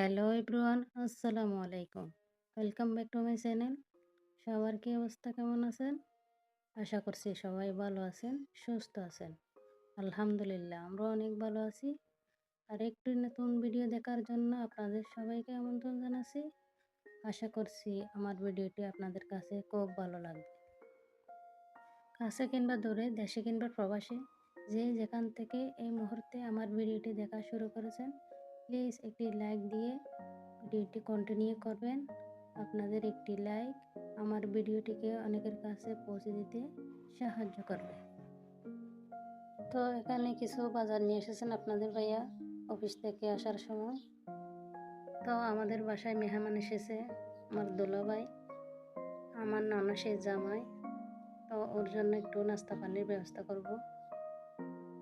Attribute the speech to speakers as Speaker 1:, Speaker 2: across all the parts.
Speaker 1: Hello everyone, আসসালামু আলাইকুম। Welcome back to my channel সবার কি অবস্থা কেমন আছেন? আশা করছি সবাই ভালো আছেন, সুস্থ আছেন। আলহামদুলিল্লাহ আমরা অনেক ভালো আছি। আর একটু নতুন ভিডিও দেখার জন্য আপনাদের সবাইকে আমন্ত্রণ জানাচ্ছি। আশা করছি আমার ভিডিওটি আপনাদের কাছে খুব ভালো লাগবে। কাছে কিংবা দূরে, দেশে কিংবা প্রবাসে, যে যেখান থেকে এই মুহূর্তে আমার ভিডিওটি দেখা শুরু করেছেন প্লিজ একটি লাইক দিয়ে ভিডিওটি কন্টিনিউ করবেন। আপনাদের একটি লাইক আমার ভিডিওটিকে অনেকের কাছে পৌঁছে দিতে সাহায্য করবে। তো এখানে কিছু বাজার নিয়ে এসেছেন আপনাদের ভাইয়া অফিস থেকে আসার সময়। তো আমাদের বাসায় মেহমান এসেছে আমার ভাই আমার ননসের জামাই। তো ওর জন্য একটু নাস্তা পানির ব্যবস্থা করব।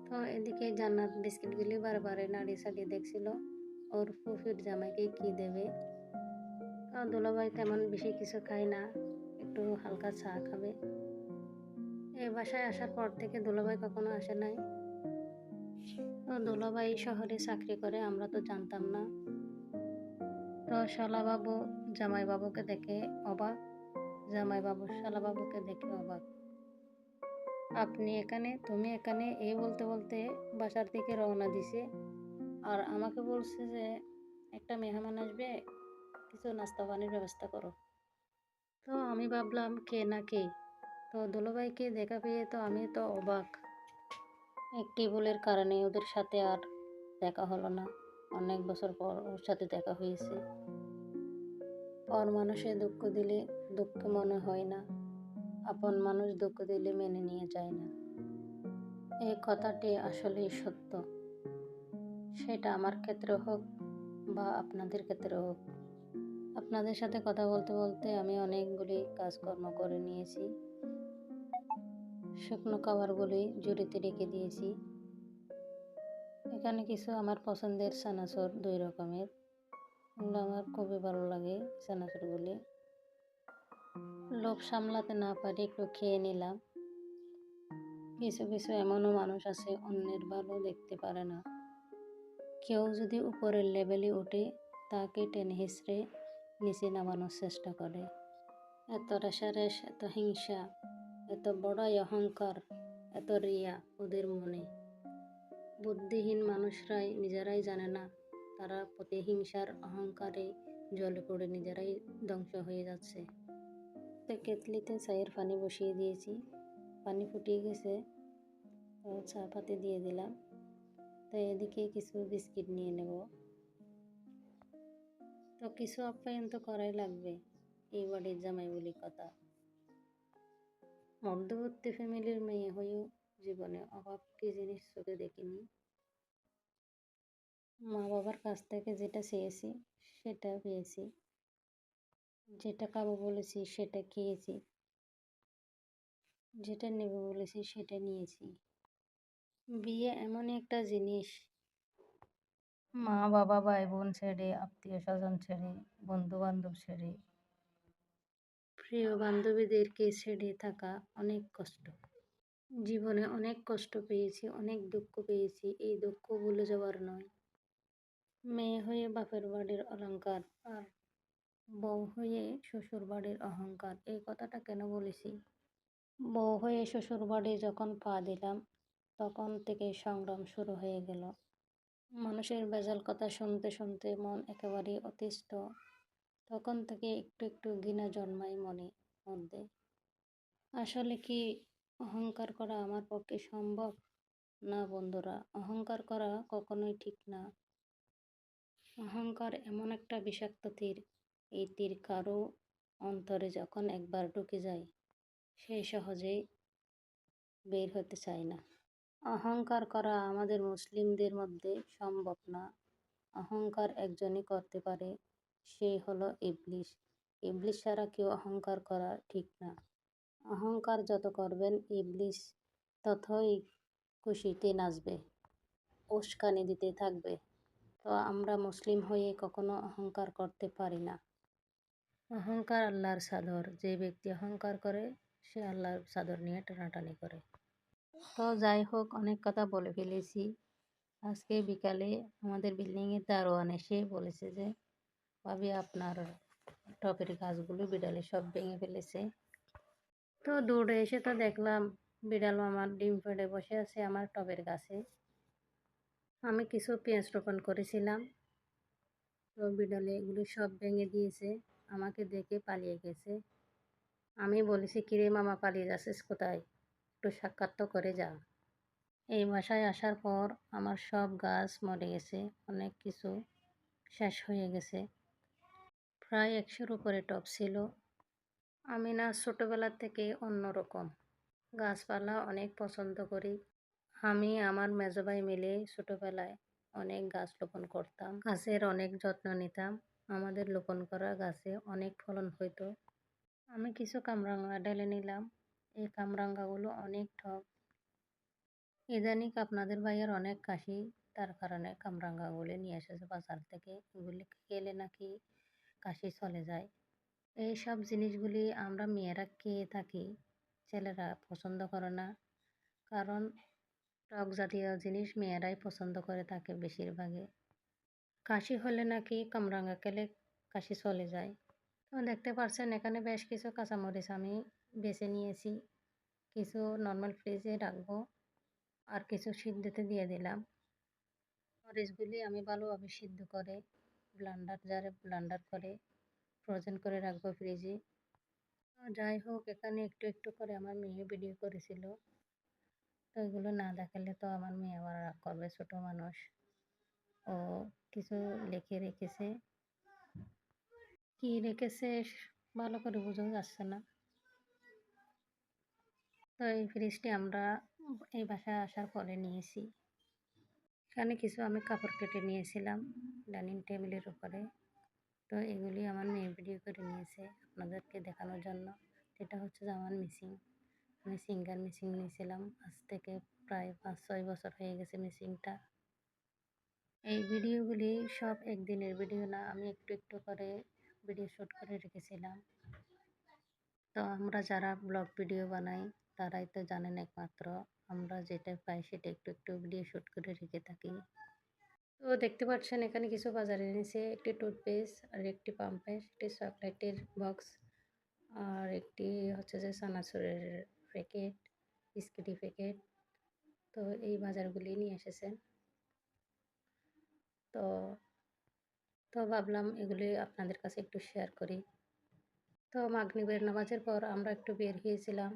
Speaker 1: তো এদিকে জান্নাত বিস্কিটগুলি বারে নাড়িয়ে সাড়িয়ে দেখছিল। ওর ফুফির জামাইকে কি দেবে? দুলাভাই তেমন বেশি কিছু খায় না, একটু হালকা চা খাবে। এই বাসায় আসার পর থেকে দুলাভাই কখনো আসে নাই। তো দুলাভাই শহরে চাকরি করে, আমরা তো জানতাম না। তো শালাবাবু জামাইবাবুকে দেখে অবাক। জামাইবাবু শালাবাবুকে দেখে অবাক। আপনি এখানে, তুমি এখানে, এই বলতে বলতে বাসার দিকে রওনা দিছে। আর আমাকে বলছে যে, একটা মেহমান আসবে, কিছু নাস্তা পানির ব্যবস্থা করো। তো আমি ভাবলাম, কে না কে? তো দুলোভাইকে দেখা পেয়ে তো আমি তো অবাক। একটি ভুলের কারণে ওদের সাথে আর দেখা হলো না। অনেক বছর পর ওর সাথে দেখা হয়েছে। পর মানুষে দুঃখ দিলে দুঃখ মনে হয় না। আপন মানুষ দুঃখ দিলে মেনে নিয়ে যায় না। এই কথাটি আসলেই সত্য। সেটা আমার ক্ষেত্রে হোক বা আপনাদের ক্ষেত্রে হোক। আপনাদের সাথে কথা বলতে বলতে আমি অনেকগুলি কাজকর্ম করে নিয়েছি। শুকনো খাবারগুলি জুড়িতে রেখে দিয়েছি। এখানে কিছু আমার পছন্দের সানাসর দুই রকমের। এগুলো আমার খুবই ভালো লাগে সানাসরগুলি লোভ সামলাতে না পারি একটু খেয়ে নিলাম। কিছু কিছু এমনও মানুষ আছে, অন্যের ভালো দেখতে পারে না। কেউ যদি উপরের লেভেলে ওঠে, তাকে টেনে হিসড়ে নিচে নামানোর চেষ্টা করে। এত রেশারেশ, এত হিংসা, এত বড়াই অহংকার, এত রিয়া ওদের মনে। বুদ্ধিহীন মানুষরাই নিজেরাই জানে না, তারা প্রতিহিংসার অহংকারে জলে পড়ে নিজেরাই ধ্বংস হয়ে যাচ্ছে। কেতলিতে চায়ের পানি বসিয়ে দিয়েছি। পানি ফুটিয়ে গেছে চা পাতি দিয়ে দিলাম। তাই এদিকে কিছু বিস্কিট নিয়ে নেব। তো কিছু আপ্যায়ন তো করাই লাগবে, এই বাড়ির জামাই বলি কথা। মধ্যবর্তী ফ্যামিলির মেয়ে হয়েও জীবনে অভাব কি জিনিস চোখে দেখিনি। মা বাবার কাছ থেকে যেটা চেয়েছি, সেটা পেয়েছি। যেটা খাব বলেছি, সেটা খেয়েছি। যেটা নেব বলেছি, সেটা নিয়েছি। বিয়ে এমনই একটা জিনিস। মা বাবা ভাই বোন ছেড়ে আত্মীয় স্বজন ছেড়ে বন্ধু বান্ধব ছেড়ে। প্রিয় বান্ধবীদেরকে ছেড়ে থাকা অনেক কষ্ট। জীবনে অনেক কষ্ট পেয়েছি অনেক দুঃখ পেয়েছি। এই দুঃখ ভুলে যাওয়ার নয়। মেয়ে হয়ে বাপের বাড়ির অলঙ্কার আর বউ হয়ে শ্বশুর বাড়ির অহংকার এই কথাটা কেন বলেছি? বউ হয়ে শ্বশুর বাড়ি যখন পা দিলাম তখন থেকে সংগ্রাম শুরু হয়ে গেল। মানুষের বেজাল কথা শুনতে শুনতে মন একেবারেই অতিষ্ঠ। তখন থেকে একটু একটু ঘৃণা জন্মায় মনে, মধ্যে। আসলে কি অহংকার করা আমার পক্ষে সম্ভব? না বন্ধুরা, অহংকার করা কখনোই ঠিক না। অহংকার এমন একটা বিষাক্ত তীর। এই তীর কারও অন্তরে যখন একবার ঢুকে যায়, সে সহজেই বের হতে চায় না। অহংকার করা আমাদের মুসলিমদের মধ্যে সম্ভব না। অহংকার একজনই করতে পারে, সে হলো ইবলিশ। ইবলিশ ছাড়া কেউ অহংকার করা ঠিক না। অহংকার যত করবেন, ইবলিশ ততই খুশিতে নাচবে, উস্কানি দিতে থাকবে। তো আমরা মুসলিম হয়ে কখনো অহংকার করতে পারি না। অহংকার আল্লাহর সাদর। যে ব্যক্তি অহংকার করে, সে আল্লাহর সাদর নিয়ে টানাটানি করে। তো যাই হোক, অনেক কথা বলে ফেলেছি। আজকে বিকালে আমাদের বিল্ডিংয়ের দারোয়ান এসে বলেছে যে, ভাবি, আপনার টবের গাছগুলো, বিড়ালে সব ভেঙে ফেলেছে। তো দৌড়ে এসে তো দেখলাম, বিড়াল আমার ডিম পেড়ে বসে আছে আমার টবের গাছে। আমি কিছু পেঁয়াজ রোপণ করেছিলাম। তো বিড়ালে এগুলো সব ভেঙে দিয়েছে, আমাকে দেখে পালিয়ে গেছে। আমি বলেছি, কিরে মামা, পালিয়ে যাচ্ছিস কোথায়? একটু সাক্ষাৎ করে যা এই বাসায় আসার পর আমার সব গাছ মরে গেছে, অনেক কিছু শেষ হয়ে গেছে। প্রায় একশোর উপরে টব ছিল। আমি না ছোটোবেলা থেকে অন্যরকম। গাছপালা অনেক পছন্দ করি। আমি আমার মেজো ভাই মিলে ছোটোবেলায় অনেক গাছ রোপণ করতাম। গাছের অনেক যত্ন নিতাম। আমাদের রোপণ করা গাছে অনেক ফলন হইতো। আমি কিছু কামরাঙা ঢেলে নিলাম। এই কামরাঙ্গাগুলো অনেক টক ইদানিক আপনাদের ভাইয়ের অনেক কাশি, তার কারণে কামরাঙ্গাগুলি নিয়ে এসেছে বাজার থেকে। এগুলি খেলে নাকি কাশি চলে যায়। এই সব জিনিসগুলি আমরা মেয়েরা খেয়ে থাকি, ছেলেরা পছন্দ করে না। কারণ টক জাতীয় জিনিস মেয়েরাই পছন্দ করে থাকে বেশিরভাগে। কাশি হলে নাকি কামরাঙ্গা খেলে কাশি চলে যায়। দেখতে পাচ্ছেন এখানে বেশ কিছু কাঁচামরিচ আমি বেছে নিয়েছি। কিছু নর্মাল ফ্রিজে রাখব আর কিছু সিদ্ধতে দিয়ে দিলাম। মরিচগুলি আমি ভালোভাবে সিদ্ধ করে ব্লান্ডার জারে ব্লান্ডার করে ফ্রোজেন করে রাখব ফ্রিজে যাই হোক, এখানে একটু একটু করে আমার মেয়ে ভিডিও করেছিল। তো এগুলো না দেখালে তো আমার মেয়ে আবার রাগ করবে, ছোটো মানুষ। ও কিছু লিখে রেখেছে। কি রেখেছে ভালো করে বোঝা যাচ্ছে না। তো এই ফ্রিজটি আমরা এই বাসায় আসার পরে নিয়েছি। এখানে কিছু আমি কাপড় কেটে নিয়েছিলাম ডাইনিং টেবিলের উপরে। তো এগুলি আমার মেয়ে ভিডিও করে নিয়েছে আপনাদেরকে দেখানোর জন্য। এটা হচ্ছে যে আমার মিসিং আমি সিঙ্গার মিসিং নিয়েছিলাম। আজ থেকে প্রায় পাঁচ, ছয় বছর হয়ে গেছে মিসিংটা এই ভিডিওগুলি সব একদিনের ভিডিও না, আমি একটু একটু করে ভিডিও শ্যুট করে রেখেছিলাম। তো আমরা যারা ব্লগ ভিডিও বানাই তারাই তো জানেন একমাত্র। আমরা যেটা পাই সেটা একটু একটু ভিডিও শ্যুট করে রেখে থাকি। তো দেখতে পাচ্ছেন এখানে কিছু বাজারে এনেছে। একটি টুথপেস্ট আর একটি পাম্পেস্ট একটি চকলেটের বক্স আর একটি হচ্ছে যে সানাসুরের প্যাকেট বিস্কিটি প্যাকেট তো এই বাজারগুলি নিয়ে এসেছেন তো তো ভাবলাম এগুলি আপনাদের কাছে একটু শেয়ার করি। তো মাগনিবের নামাজের পর আমরা একটু বের হয়েছিলাম।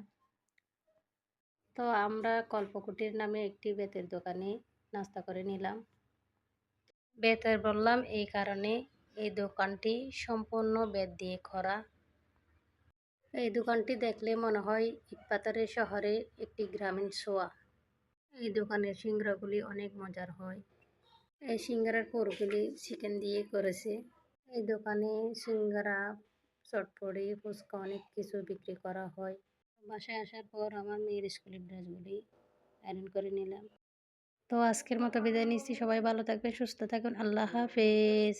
Speaker 1: তো আমরা কল্পকুটির নামে একটি বেতের দোকানে নাস্তা করে নিলাম। বেতের বললাম, এই কারণে এই দোকানটি সম্পূর্ণ বেত দিয়ে খরা এই দোকানটি দেখলে মনে হয় ইটপাতারের শহরে একটি গ্রামীণ ছোঁয়া। এই দোকানের সিংড়াগুলি অনেক মজার হয়। এই সিঙ্গারার পুরগুলি চিকেন দিয়ে করেছে। এই দোকানে সিঙ্গারা চটপড়ি ফুচকা অনেক কিছু বিক্রি করা হয়। বাসায় আসার পর আমার মেয়ের স্কুলের ড্রেসগুলি আয়রন করে নিলাম। তো আজকের মতো বিদায় নিচ্ছি। সবাই ভালো থাকবে সুস্থ থাকুন। আল্লাহ হাফেজ।